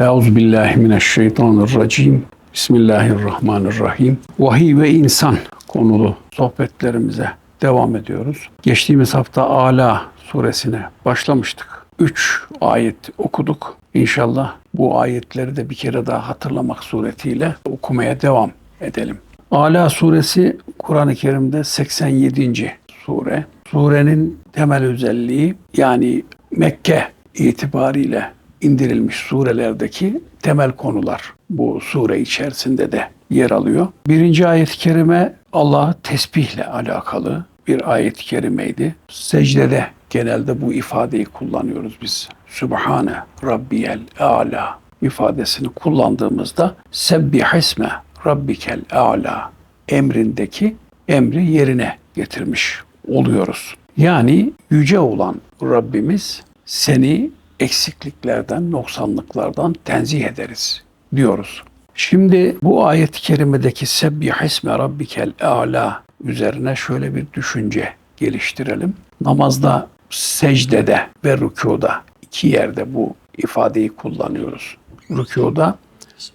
Euzu billahi mineşşeytanirracim. Bismillahirrahmanirrahim. Vahiy ve insan konulu sohbetlerimize devam ediyoruz. Geçtiğimiz hafta Ala suresine başlamıştık. Üç ayet okuduk. İnşallah bu ayetleri de bir kere daha hatırlamak suretiyle okumaya devam edelim. Ala suresi Kur'an-ı Kerim'de 87. sure. Surenin temel özelliği yani Mekke itibariyle indirilmiş surelerdeki temel konular bu sure içerisinde de yer alıyor. Birinci ayet-i kerime Allah'ı tesbihle alakalı bir ayet-i kerimeydi. Secdede genelde bu ifadeyi kullanıyoruz biz. Sübhane Rabbiyel A'la ifadesini kullandığımızda Sebbihisme Rabbikel A'la emrindeki emri yerine getirmiş oluyoruz. Yani yüce olan Rabbimiz seni eksikliklerden, noksanlıklardan tenzih ederiz diyoruz. Şimdi bu ayet-i kerimedeki Sebbihisme Rabbikel A'la üzerine şöyle bir düşünce geliştirelim. Namazda, secdede ve rükuda iki yerde bu ifadeyi kullanıyoruz. Rükuda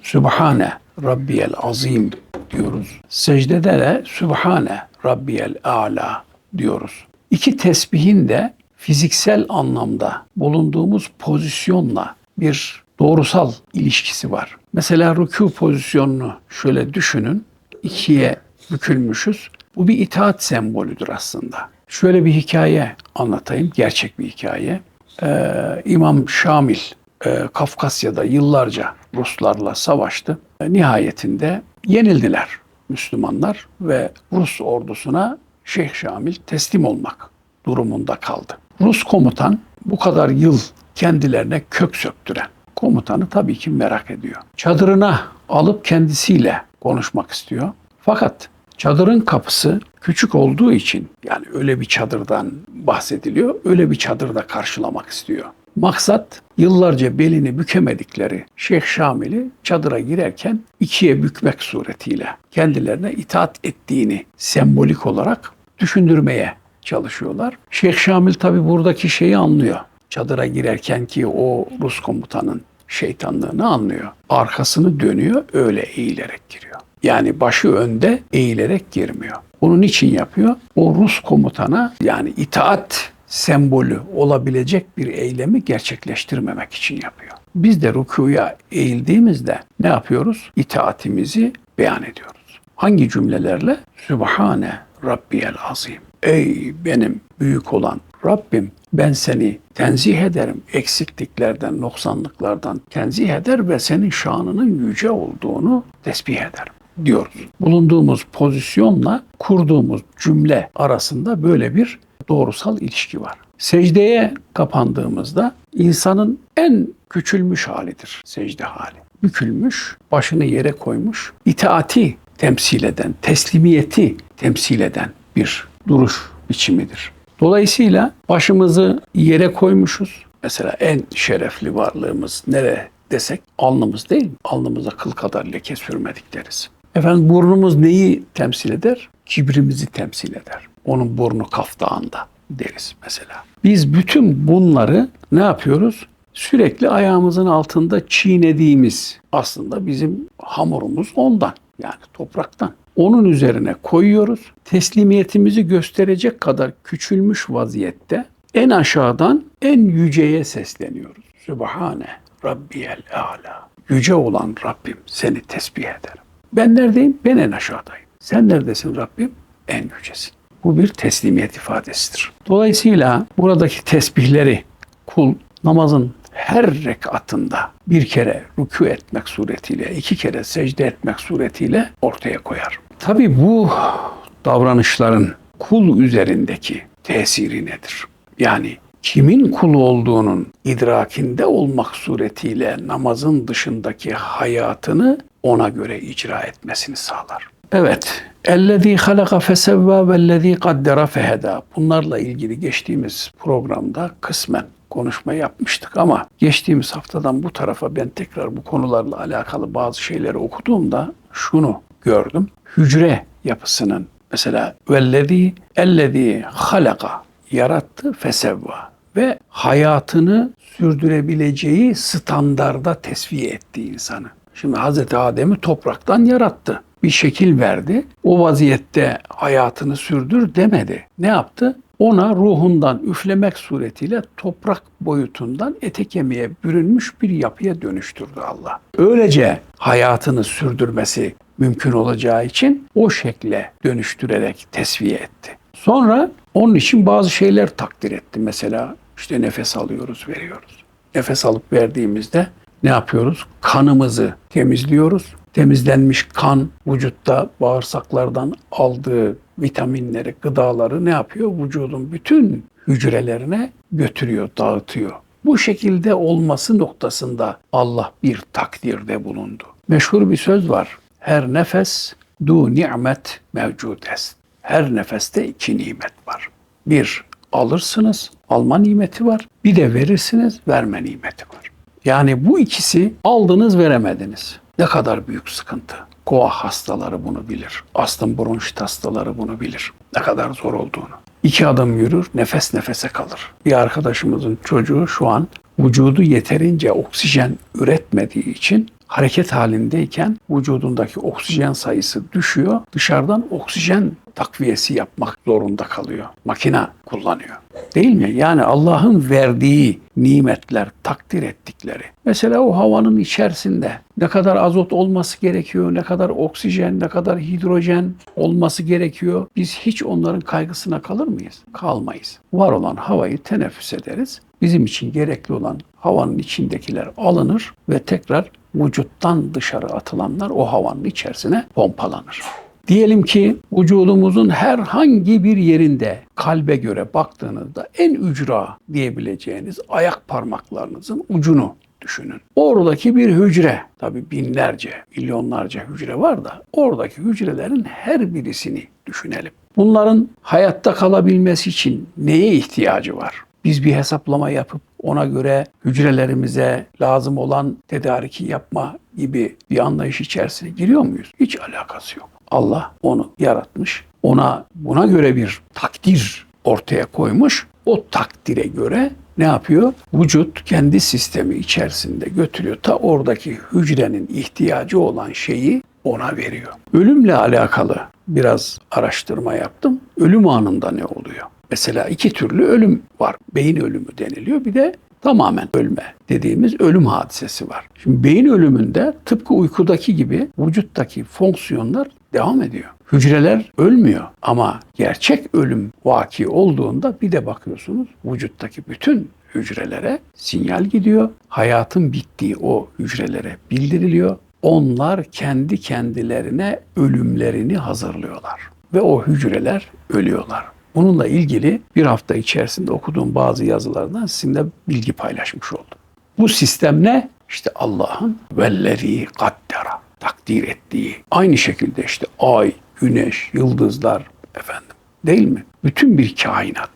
Sübhane Rabbiyel Azim diyoruz. Secdede de Sübhane Rabbiyel A'la diyoruz. İki tesbihin de fiziksel anlamda bulunduğumuz pozisyonla bir doğrusal ilişkisi var. Mesela rükû pozisyonunu şöyle düşünün. ikiye bükülmüşüz. Bu bir itaat sembolüdür aslında. Şöyle bir hikaye anlatayım, gerçek bir hikaye. Ee, İmam Şamil e, Kafkasya'da yıllarca Ruslarla savaştı. E, nihayetinde yenildiler Müslümanlar ve Rus ordusuna Şeyh Şamil teslim olmak durumunda kaldı. Rus komutan bu kadar yıl kendilerine kök söktüren komutanı tabii ki merak ediyor. Çadırına alıp kendisiyle konuşmak istiyor. Fakat çadırın kapısı küçük olduğu için yani öyle bir çadırdan bahsediliyor. Öyle bir çadırda karşılamak istiyor. Maksat yıllarca belini bükemedikleri Şeyh Şamil'i çadıra girerken ikiye bükmek suretiyle kendilerine itaat ettiğini sembolik olarak düşündürmeye çalışıyorlar. Şeyh Şamil tabi buradaki şeyi anlıyor. Çadıra girerken ki o Rus komutanın şeytanlığını anlıyor. Arkasını dönüyor, öyle eğilerek giriyor. Yani başı önde eğilerek girmiyor. Bunun için yapıyor? O Rus komutana yani itaat sembolü olabilecek bir eylemi gerçekleştirmemek için yapıyor. Biz de rükuya eğildiğimizde ne yapıyoruz? İtaatimizi beyan ediyoruz. Hangi cümlelerle? Sübhane Rabbiyel Azim. Ey benim büyük olan Rabbim ben seni tenzih ederim. Eksikliklerden, noksanlıklardan tenzih eder ve senin şanının yüce olduğunu tesbih ederim diyoruz. Bulunduğumuz pozisyonla kurduğumuz cümle arasında böyle bir doğrusal ilişki var. Secdeye kapandığımızda insanın en küçülmüş halidir secde hali. Bükülmüş, başını yere koymuş, itaati temsil eden, teslimiyeti temsil eden bir duruş biçimidir. Dolayısıyla başımızı yere koymuşuz. Mesela en şerefli varlığımız nere desek alnımız değil mi? Alnımıza kıl kadar leke sürmedik deriz. Efendim burnumuz neyi temsil eder? Kibrimizi temsil eder. Onun burnu kaftağında deriz mesela. Biz bütün bunları ne yapıyoruz? Sürekli ayağımızın altında çiğnediğimiz aslında bizim hamurumuz ondan yani topraktan. Onun üzerine koyuyoruz. Teslimiyetimizi gösterecek kadar küçülmüş vaziyette en aşağıdan en yüceye sesleniyoruz. Sübhane Rabbiyel Ala. Yüce olan Rabbim seni tesbih ederim. Ben neredeyim? Ben en aşağıdayım. Sen neredesin Rabbim? En yücesin. Bu bir teslimiyet ifadesidir. Dolayısıyla buradaki tesbihleri kul namazın her rekatında bir kere rükû etmek suretiyle, iki kere secde etmek suretiyle ortaya koyar. Tabi bu davranışların kul üzerindeki tesiri nedir? Yani kimin kul olduğunun idrakinde olmak suretiyle namazın dışındaki hayatını ona göre icra etmesini sağlar. Evet. Ellezî halaka fesevvâ vellezî kaddera fehedâ. Bunlarla ilgili geçtiğimiz programda kısmen konuşma yapmıştık ama geçtiğimiz haftadan bu tarafa ben tekrar bu konularla alakalı bazı şeyleri okuduğumda şunu gördüm. Hücre yapısının mesela vellezî ellezî halaka yarattı fesevva ve hayatını sürdürebileceği standarda tesviye etti insanı. Şimdi Hazreti Adem'i topraktan yarattı. Bir şekil verdi. O vaziyette hayatını sürdür demedi. Ne yaptı? Ona ruhundan üflemek suretiyle toprak boyutundan ete kemiğe bürünmüş bir yapıya dönüştürdü Allah. Öylece hayatını sürdürmesi mümkün olacağı için o şekle dönüştürerek tesviye etti. Sonra onun için bazı şeyler takdir etti. Mesela işte nefes alıyoruz, veriyoruz. Nefes alıp verdiğimizde ne yapıyoruz? Kanımızı temizliyoruz. Temizlenmiş kan vücutta bağırsaklardan aldığı vitaminleri, gıdaları ne yapıyor? Vücudun bütün hücrelerine götürüyor, dağıtıyor. Bu şekilde olması noktasında Allah bir takdirde bulundu. Meşhur bir söz var. Her nefes du nimet mevcud est. Her nefeste iki nimet var. Bir alırsınız, alma nimeti var. Bir de verirsiniz, verme nimeti var. Yani bu ikisi aldınız veremediniz. Ne kadar büyük sıkıntı. Koa hastaları bunu bilir. Astım bronşit hastaları bunu bilir. Ne kadar zor olduğunu. İki adım yürür, nefes nefese kalır. Bir arkadaşımızın çocuğu şu an vücudu yeterince oksijen üretmediği için hareket halindeyken vücudundaki oksijen sayısı düşüyor. Dışarıdan oksijen takviyesi yapmak zorunda kalıyor. Makina kullanıyor. Değil mi? Yani Allah'ın verdiği nimetler, takdir ettikleri. Mesela o havanın içerisinde ne kadar azot olması gerekiyor, ne kadar oksijen, ne kadar hidrojen olması gerekiyor. Biz hiç onların kaygısına kalır mıyız? Kalmayız. Var olan havayı teneffüs ederiz. Bizim için gerekli olan havanın içindekiler alınır ve tekrar vücuttan dışarı atılanlar o havanın içerisine pompalanır. Diyelim ki vücudumuzun herhangi bir yerinde kalbe göre baktığınızda en ücra diyebileceğiniz ayak parmaklarınızın ucunu düşünün. Oradaki bir hücre, tabi binlerce, milyonlarca hücre var da oradaki hücrelerin her birisini düşünelim. Bunların hayatta kalabilmesi için neye ihtiyacı var? Biz bir hesaplama yapıp ona göre hücrelerimize lazım olan tedariki yapma gibi bir anlayış içerisine giriyor muyuz? Hiç alakası yok. Allah onu yaratmış. Ona buna göre bir takdir ortaya koymuş. O takdire göre ne yapıyor? Vücut kendi sistemi içerisinde götürüyor. Ta oradaki hücrenin ihtiyacı olan şeyi ona veriyor. Ölümle alakalı biraz araştırma yaptım. Ölüm anında ne oluyor? Mesela iki türlü ölüm var. Beyin ölümü deniliyor. Bir de tamamen ölme dediğimiz ölüm hadisesi var. Şimdi beyin ölümünde tıpkı uykudaki gibi vücuttaki fonksiyonlar devam ediyor. Hücreler ölmüyor ama gerçek ölüm vaki olduğunda bir de bakıyorsunuz vücuttaki bütün hücrelere sinyal gidiyor. Hayatın bittiği o hücrelere bildiriliyor. Onlar kendi kendilerine ölümlerini hazırlıyorlar ve o hücreler ölüyorlar. Bununla ilgili bir hafta içerisinde okuduğum bazı yazılardan sizinle bilgi paylaşmış oldum. Bu sistem ne? İşte Allah'ın velleri kaddera takdir ettiği. Aynı şekilde işte ay, güneş, yıldızlar efendim değil mi? Bütün bir kainat.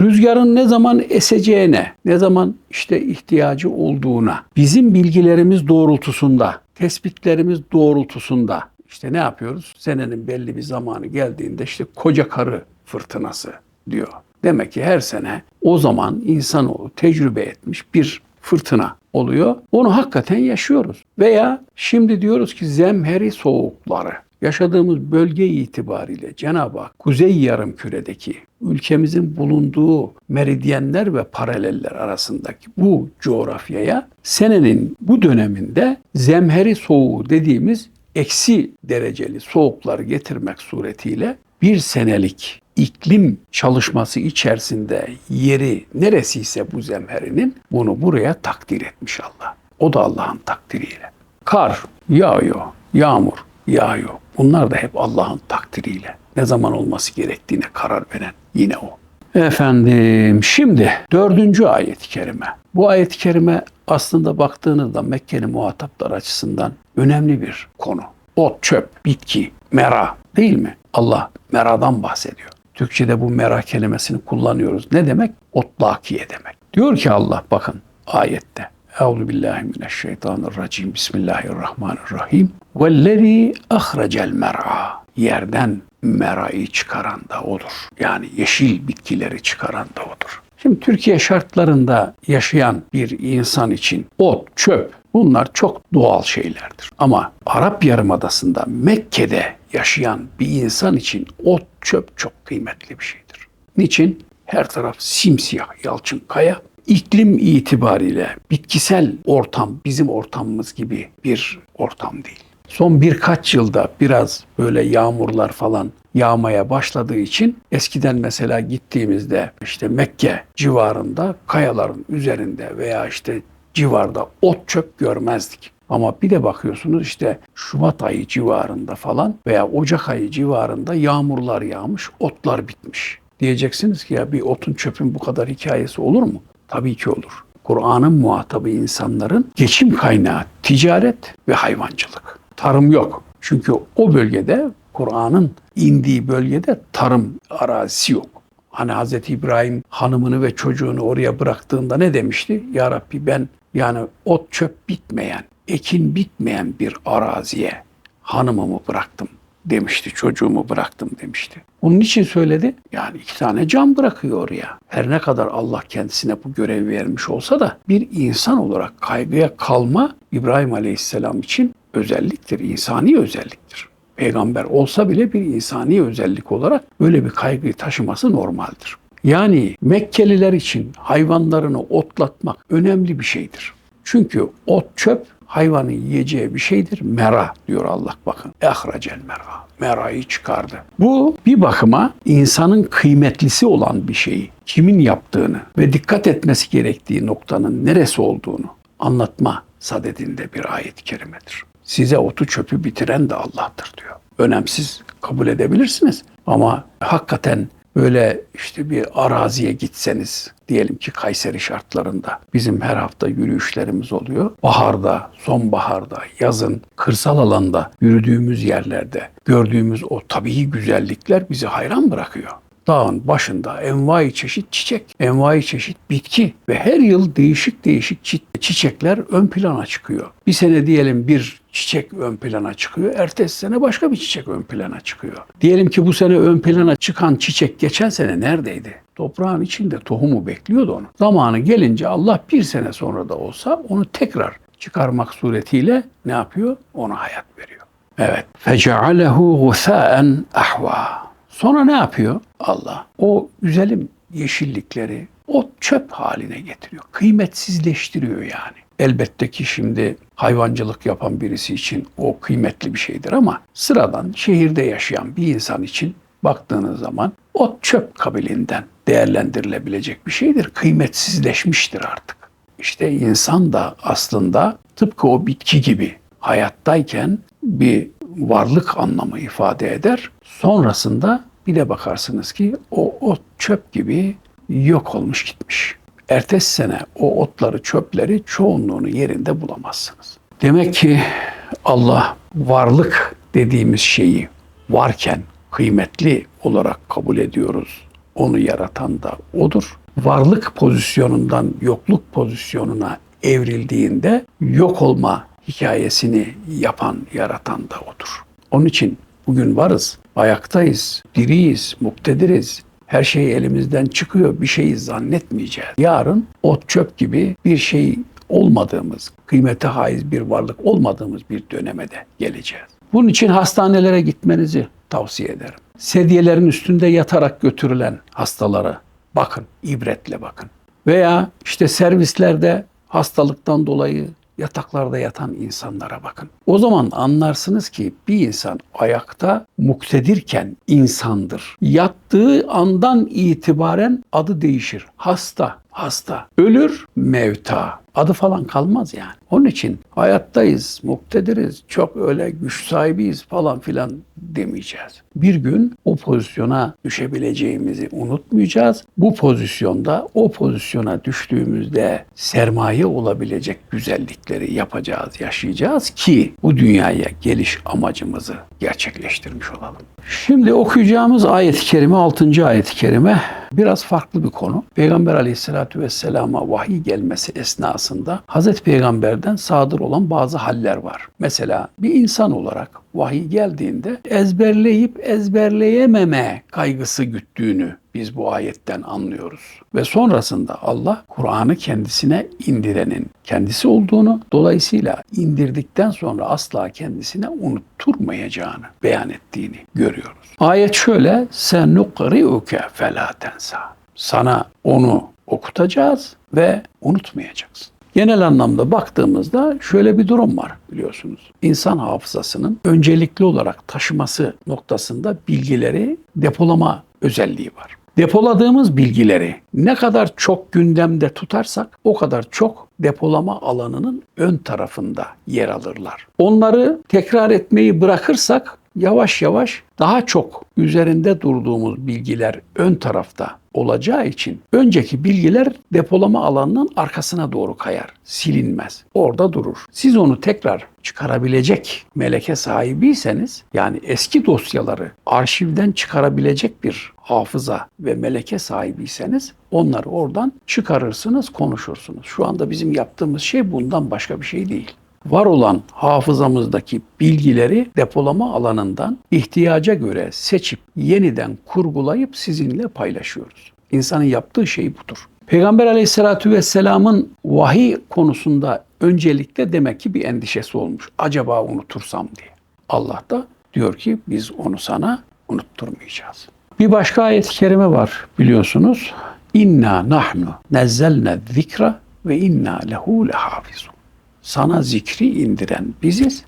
Rüzgarın ne zaman eseceğine, ne zaman işte ihtiyacı olduğuna, bizim bilgilerimiz doğrultusunda, tespitlerimiz doğrultusunda işte ne yapıyoruz? Senenin belli bir zamanı geldiğinde işte koca karı fırtınası diyor. Demek ki her sene o zaman insanoğlu tecrübe etmiş bir fırtına oluyor. Onu hakikaten yaşıyoruz. Veya şimdi diyoruz ki zemheri soğukları yaşadığımız bölge itibariyle Cenab-ı Hak Kuzey Yarımküre'deki ülkemizin bulunduğu meridyenler ve paraleller arasındaki bu coğrafyaya senenin bu döneminde zemheri soğuğu dediğimiz eksi dereceli soğukları getirmek suretiyle bir senelik iklim çalışması içerisinde yeri neresiyse bu zemherinin bunu buraya takdir etmiş Allah. O da Allah'ın takdiriyle. Kar yağıyor, yağmur yağıyor. Bunlar da hep Allah'ın takdiriyle. Ne zaman olması gerektiğine karar veren yine o. Efendim şimdi dördüncü ayet-i kerime. Bu ayet-i kerime aslında baktığınızda Mekke'nin muhataplar açısından önemli bir konu. Ot, çöp, bitki, mera değil mi? Allah meradan bahsediyor. Türkçe'de bu mera kelimesini kullanıyoruz. Ne demek? Otlakiye demek. Diyor ki Allah bakın ayette. Euzu billahi mineşşeytanirracim. Bismillahirrahmanirrahim. Vellezî ahrecel mer'a. Yerden merayı çıkaran da odur. Yani yeşil bitkileri çıkaran da odur. Şimdi Türkiye şartlarında yaşayan bir insan için ot, çöp bunlar çok doğal şeylerdir. Ama Arap Yarımadası'nda Mekke'de yaşayan bir insan için ot, çöp çok kıymetli bir şeydir. Niçin? Her taraf simsiyah yalçın kaya. İklim itibariyle bitkisel ortam bizim ortamımız gibi bir ortam değil. Son birkaç yılda biraz böyle yağmurlar falan yağmaya başladığı için eskiden mesela gittiğimizde işte Mekke civarında kayaların üzerinde veya işte civarda ot çöp görmezdik. Ama bir de bakıyorsunuz işte Şubat ayı civarında falan veya Ocak ayı civarında yağmurlar yağmış, otlar bitmiş. Diyeceksiniz ki ya bir otun çöpün bu kadar hikayesi olur mu? Tabii ki olur. Kur'an'ın muhatabı insanların geçim kaynağı ticaret ve hayvancılık. Tarım yok. Çünkü o bölgede Kur'an'ın indiği bölgede tarım arazisi yok. Hani Hz. İbrahim hanımını ve çocuğunu oraya bıraktığında ne demişti? Ya Rabbi ben yani ot çöp bitmeyen, ekin bitmeyen bir araziye hanımımı bıraktım demişti. Çocuğumu bıraktım demişti. Onun için söyledi. Yani iki tane can bırakıyor oraya. Her ne kadar Allah kendisine bu görevi vermiş olsa da bir insan olarak kaygıya kalma İbrahim Aleyhisselam için özelliktir, insani özelliktir. Peygamber olsa bile bir insani özellik olarak böyle bir kaygıyı taşıması normaldir. Yani Mekkeliler için hayvanlarını otlatmak önemli bir şeydir. Çünkü ot çöp hayvanın yiyeceği bir şeydir. Mera diyor Allah bakın. Ehracel mera. Merayı çıkardı. Bu bir bakıma insanın kıymetlisi olan bir şeyi, kimin yaptığını ve dikkat etmesi gerektiği noktanın neresi olduğunu anlatma sadedinde bir ayet-i kerimedir. Size otu çöpü bitiren de Allah'tır diyor. Önemsiz kabul edebilirsiniz ama hakikaten böyle işte bir araziye gitseniz diyelim ki Kayseri şartlarında bizim her hafta yürüyüşlerimiz oluyor. Baharda, sonbaharda, yazın kırsal alanda yürüdüğümüz yerlerde gördüğümüz o tabii güzellikler bizi hayran bırakıyor dağın başında envai çeşit çiçek, envai çeşit bitki ve her yıl değişik değişik çiçekler ön plana çıkıyor. Bir sene diyelim bir çiçek ön plana çıkıyor. Ertesi sene başka bir çiçek ön plana çıkıyor. Diyelim ki bu sene ön plana çıkan çiçek geçen sene neredeydi? Toprağın içinde tohumu bekliyordu onu. Zamanı gelince Allah bir sene sonra da olsa onu tekrar çıkarmak suretiyle ne yapıyor? Ona hayat veriyor. Evet. فَجَعَلَهُ غُثَاءً ahva. Sonra ne yapıyor Allah? O güzelim yeşillikleri o çöp haline getiriyor. Kıymetsizleştiriyor yani. Elbette ki şimdi hayvancılık yapan birisi için o kıymetli bir şeydir ama sıradan şehirde yaşayan bir insan için baktığınız zaman o çöp kabilinden değerlendirilebilecek bir şeydir. Kıymetsizleşmiştir artık. İşte insan da aslında tıpkı o bitki gibi hayattayken bir varlık anlamı ifade eder. Sonrasında bir de bakarsınız ki o ot çöp gibi yok olmuş gitmiş. Ertesi sene o otları, çöpleri çoğunluğunu yerinde bulamazsınız. Demek ki Allah varlık dediğimiz şeyi varken kıymetli olarak kabul ediyoruz. Onu yaratan da odur. Varlık pozisyonundan yokluk pozisyonuna evrildiğinde yok olma hikayesini yapan, yaratan da odur. Onun için bugün varız, ayaktayız, diriyiz, muktediriz. Her şey elimizden çıkıyor, bir şeyi zannetmeyeceğiz. Yarın ot çöp gibi bir şey olmadığımız, kıymete haiz bir varlık olmadığımız bir döneme de geleceğiz. Bunun için hastanelere gitmenizi tavsiye ederim. Sedyelerin üstünde yatarak götürülen hastalara bakın, ibretle bakın. Veya işte servislerde hastalıktan dolayı yataklarda yatan insanlara bakın. O zaman anlarsınız ki bir insan ayakta muktedirken insandır. Yattığı andan itibaren adı değişir. Hasta, hasta. Ölür, mevta. Adı falan kalmaz yani. Onun için hayattayız, muktediriz, çok öyle güç sahibiyiz falan filan demeyeceğiz. Bir gün o pozisyona düşebileceğimizi unutmayacağız. Bu pozisyonda, o pozisyona düştüğümüzde sermaye olabilecek güzellikleri yapacağız, yaşayacağız ki bu dünyaya geliş amacımızı gerçekleştirmiş olalım. Şimdi okuyacağımız ayet-i kerime, 6. ayet-i kerime biraz farklı bir konu. Peygamber aleyhissalatü vesselama vahiy gelmesi esnasında Hazreti Peygamber'den sadır olan bazı haller var. Mesela bir insan olarak vahiy geldiğinde ezberleyip ezberleyememe kaygısı güttüğünü biz bu ayetten anlıyoruz. Ve sonrasında Allah Kur'an'ı kendisine indirenin kendisi olduğunu, dolayısıyla indirdikten sonra asla kendisine unutturmayacağını beyan ettiğini görüyoruz. Ayet şöyle: "Senukri'uke fela tensa." Sana onu okutacağız ve unutmayacaksın. Genel anlamda baktığımızda şöyle bir durum var biliyorsunuz. İnsan hafızasının öncelikli olarak taşıması noktasında bilgileri depolama özelliği var. Depoladığımız bilgileri ne kadar çok gündemde tutarsak o kadar çok depolama alanının ön tarafında yer alırlar. Onları tekrar etmeyi bırakırsak yavaş yavaş daha çok üzerinde durduğumuz bilgiler ön tarafta olacağı için önceki bilgiler depolama alanının arkasına doğru kayar, silinmez. Orada durur. Siz onu tekrar çıkarabilecek meleke sahibiyseniz yani eski dosyaları arşivden çıkarabilecek bir hafıza ve meleke sahibiyseniz onları oradan çıkarırsınız, konuşursunuz. Şu anda bizim yaptığımız şey bundan başka bir şey değil var olan hafızamızdaki bilgileri depolama alanından ihtiyaca göre seçip yeniden kurgulayıp sizinle paylaşıyoruz. İnsanın yaptığı şey budur. Peygamber aleyhissalatü vesselamın vahiy konusunda öncelikle demek ki bir endişesi olmuş. Acaba unutursam diye. Allah da diyor ki biz onu sana unutturmayacağız. Bir başka ayet-i kerime var biliyorsunuz. İnna nahnu nezzelne zikra ve inna lehu lehafizun sana zikri indiren biziz,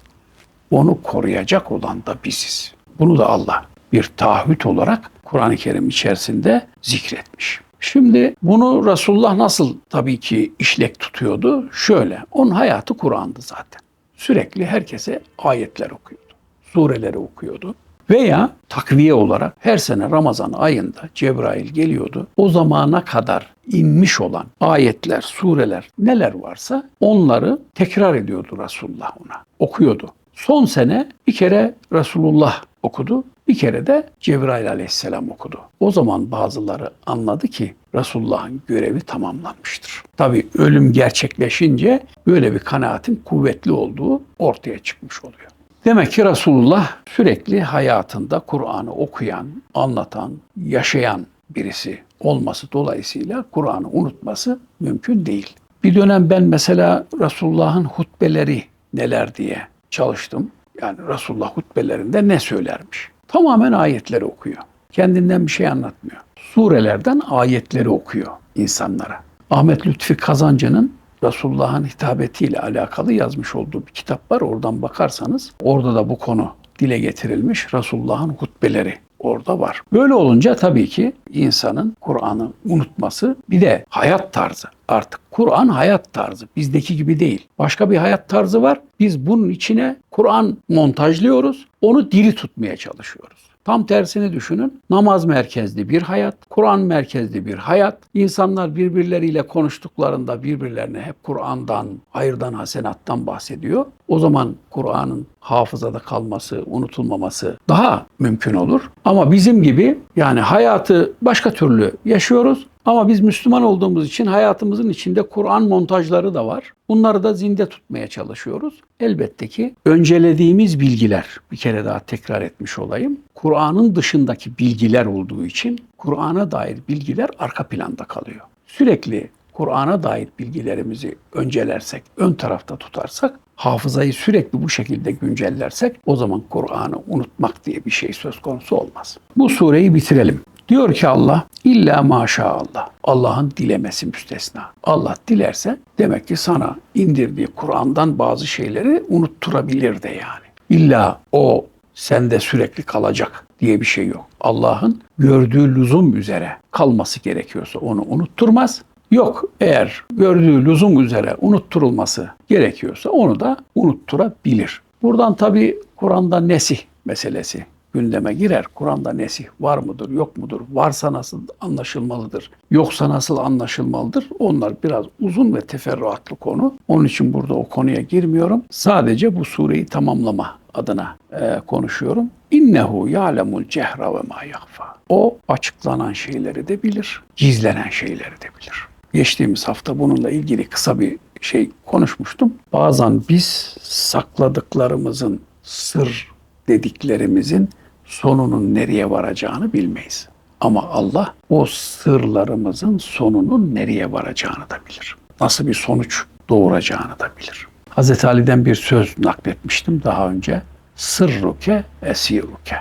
onu koruyacak olan da biziz. Bunu da Allah bir taahhüt olarak Kur'an-ı Kerim içerisinde zikretmiş. Şimdi bunu Resulullah nasıl tabii ki işlek tutuyordu? Şöyle, onun hayatı Kur'an'dı zaten. Sürekli herkese ayetler okuyordu, sureleri okuyordu. Veya takviye olarak her sene Ramazan ayında Cebrail geliyordu. O zamana kadar inmiş olan ayetler, sureler neler varsa onları tekrar ediyordu Resulullah ona. Okuyordu. Son sene bir kere Resulullah okudu, bir kere de Cebrail aleyhisselam okudu. O zaman bazıları anladı ki Resulullah'ın görevi tamamlanmıştır. Tabi ölüm gerçekleşince böyle bir kanaatin kuvvetli olduğu ortaya çıkmış oluyor. Demek ki Resulullah sürekli hayatında Kur'an'ı okuyan, anlatan, yaşayan birisi olması dolayısıyla Kur'an'ı unutması mümkün değil. Bir dönem ben mesela Resulullah'ın hutbeleri neler diye çalıştım. Yani Resulullah hutbelerinde ne söylermiş? Tamamen ayetleri okuyor. Kendinden bir şey anlatmıyor. Surelerden ayetleri okuyor insanlara. Ahmet Lütfi Kazancı'nın Resulullah'ın hitabetiyle alakalı yazmış olduğu bir kitap var. Oradan bakarsanız orada da bu konu dile getirilmiş. Resulullah'ın hutbeleri orada var. Böyle olunca tabii ki insanın Kur'an'ı unutması bir de hayat tarzı. Artık Kur'an hayat tarzı. Bizdeki gibi değil. Başka bir hayat tarzı var. Biz bunun içine Kur'an montajlıyoruz. Onu diri tutmaya çalışıyoruz. Tam tersini düşünün. Namaz merkezli bir hayat, Kur'an merkezli bir hayat. İnsanlar birbirleriyle konuştuklarında birbirlerine hep Kur'an'dan, hayırdan, hasenattan bahsediyor. O zaman Kur'an'ın hafızada kalması, unutulmaması daha mümkün olur. Ama bizim gibi yani hayatı başka türlü yaşıyoruz. Ama biz Müslüman olduğumuz için hayatımızın içinde Kur'an montajları da var. Bunları da zinde tutmaya çalışıyoruz. Elbette ki öncelediğimiz bilgiler, bir kere daha tekrar etmiş olayım. Kur'an'ın dışındaki bilgiler olduğu için Kur'an'a dair bilgiler arka planda kalıyor. Sürekli Kur'an'a dair bilgilerimizi öncelersek, ön tarafta tutarsak, hafızayı sürekli bu şekilde güncellersek o zaman Kur'an'ı unutmak diye bir şey söz konusu olmaz. Bu sureyi bitirelim. Diyor ki Allah illa maşallah. Allah'ın dilemesi müstesna. Allah dilerse demek ki sana indirdiği Kur'an'dan bazı şeyleri unutturabilir de yani. İlla o sende sürekli kalacak diye bir şey yok. Allah'ın gördüğü lüzum üzere kalması gerekiyorsa onu unutturmaz. Yok eğer gördüğü lüzum üzere unutturulması gerekiyorsa onu da unutturabilir. Buradan tabi Kur'an'da nesih meselesi gündeme girer. Kur'an'da nesih var mıdır, yok mudur? Varsa nasıl anlaşılmalıdır, yoksa nasıl anlaşılmalıdır? Onlar biraz uzun ve teferruatlı konu. Onun için burada o konuya girmiyorum. Sadece bu sureyi tamamlama adına e, konuşuyorum. İnnehu ya'lemul cehra ve ma yahfa. O açıklanan şeyleri de bilir, gizlenen şeyleri de bilir. Geçtiğimiz hafta bununla ilgili kısa bir şey konuşmuştum. Bazen biz sakladıklarımızın sır dediklerimizin sonunun nereye varacağını bilmeyiz. Ama Allah o sırlarımızın sonunun nereye varacağını da bilir. Nasıl bir sonuç doğuracağını da bilir. Hz. Ali'den bir söz nakletmiştim daha önce. Sırruke esiruke.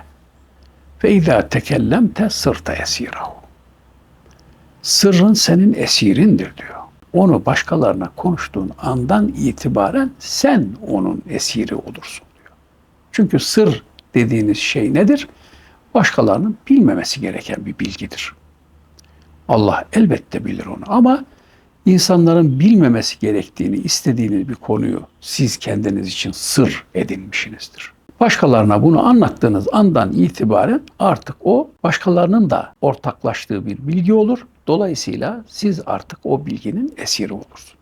Ve izâ tekellemte sırta esirahu. Sırrın senin esirindir diyor. Onu başkalarına konuştuğun andan itibaren sen onun esiri olursun diyor. Çünkü sır dediğiniz şey nedir? Başkalarının bilmemesi gereken bir bilgidir. Allah elbette bilir onu ama insanların bilmemesi gerektiğini istediğiniz bir konuyu siz kendiniz için sır edinmişsinizdir. Başkalarına bunu anlattığınız andan itibaren artık o başkalarının da ortaklaştığı bir bilgi olur. Dolayısıyla siz artık o bilginin esiri olursunuz.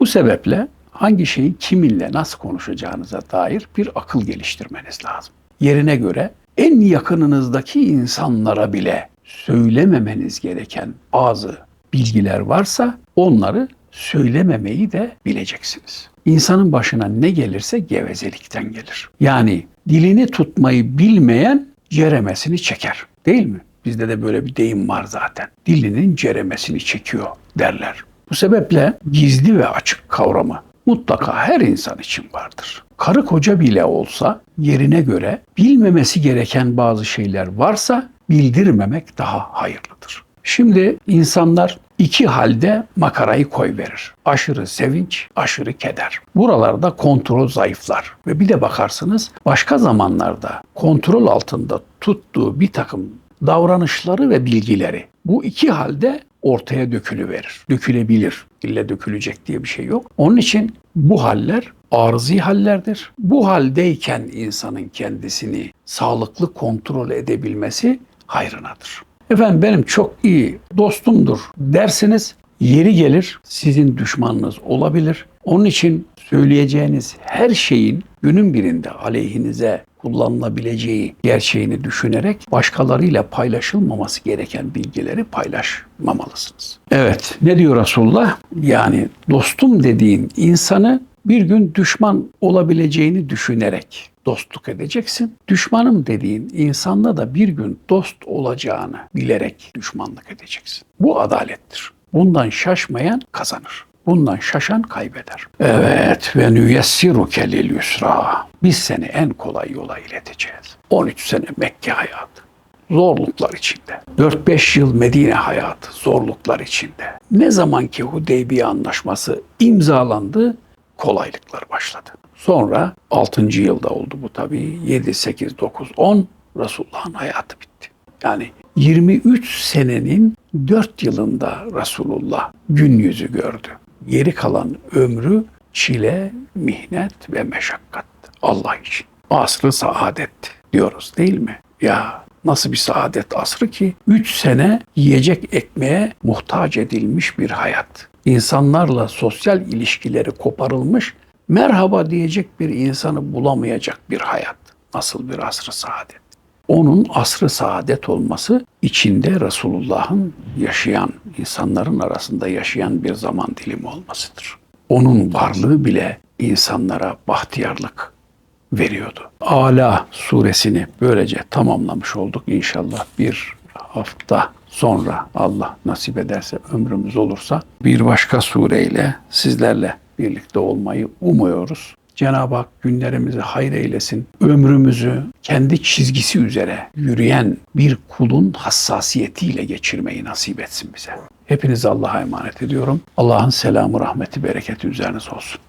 Bu sebeple hangi şeyi kiminle nasıl konuşacağınıza dair bir akıl geliştirmeniz lazım. Yerine göre en yakınınızdaki insanlara bile söylememeniz gereken bazı bilgiler varsa onları söylememeyi de bileceksiniz. İnsanın başına ne gelirse gevezelikten gelir. Yani dilini tutmayı bilmeyen ceremesini çeker. Değil mi? Bizde de böyle bir deyim var zaten. Dilinin ceremesini çekiyor derler. Bu sebeple gizli ve açık kavramı mutlaka her insan için vardır. Karı koca bile olsa yerine göre bilmemesi gereken bazı şeyler varsa bildirmemek daha hayırlıdır. Şimdi insanlar iki halde makarayı koy verir. Aşırı sevinç, aşırı keder. Buralarda kontrol zayıflar. Ve bir de bakarsınız başka zamanlarda kontrol altında tuttuğu bir takım davranışları ve bilgileri bu iki halde ortaya dökülüverir. Dökülebilir. İlle dökülecek diye bir şey yok. Onun için bu haller arızi hallerdir. Bu haldeyken insanın kendisini sağlıklı kontrol edebilmesi hayrınadır. Efendim benim çok iyi dostumdur dersiniz. Yeri gelir sizin düşmanınız olabilir. Onun için söyleyeceğiniz her şeyin günün birinde aleyhinize kullanılabileceği gerçeğini düşünerek başkalarıyla paylaşılmaması gereken bilgileri paylaşmamalısınız. Evet ne diyor Resulullah? Yani dostum dediğin insanı bir gün düşman olabileceğini düşünerek dostluk edeceksin. Düşmanım dediğin insanda da bir gün dost olacağını bilerek düşmanlık edeceksin. Bu adalettir. Bundan şaşmayan kazanır. Bundan şaşan kaybeder. Evet ve nüyessiruke lil yusra. Biz seni en kolay yola ileteceğiz. 13 sene Mekke hayatı. Zorluklar içinde. 4-5 yıl Medine hayatı zorluklar içinde. Ne zaman ki Hudeybiye anlaşması imzalandı kolaylıklar başladı. Sonra 6. yılda oldu bu tabii. 7, 8, 9, 10 Resulullah'ın hayatı bitti. Yani 23 senenin 4 yılında Resulullah gün yüzü gördü. Geri kalan ömrü çile, mihnet ve meşakkat Allah için. Asrı saadet diyoruz değil mi? Ya nasıl bir saadet asrı ki 3 sene yiyecek ekmeğe muhtaç edilmiş bir hayat. İnsanlarla sosyal ilişkileri koparılmış, merhaba diyecek bir insanı bulamayacak bir hayat. Nasıl bir asrı saadet. Onun asrı saadet olması içinde Resulullah'ın yaşayan insanların arasında yaşayan bir zaman dilimi olmasıdır. Onun varlığı bile insanlara bahtiyarlık veriyordu. Ala suresini böylece tamamlamış olduk. İnşallah bir hafta sonra Allah nasip ederse ömrümüz olursa bir başka sureyle sizlerle birlikte olmayı umuyoruz. Cenab-ı Hak günlerimizi hayır eylesin. Ömrümüzü kendi çizgisi üzere yürüyen bir kulun hassasiyetiyle geçirmeyi nasip etsin bize. Hepinizi Allah'a emanet ediyorum. Allah'ın selamı, rahmeti, bereketi üzerinize olsun.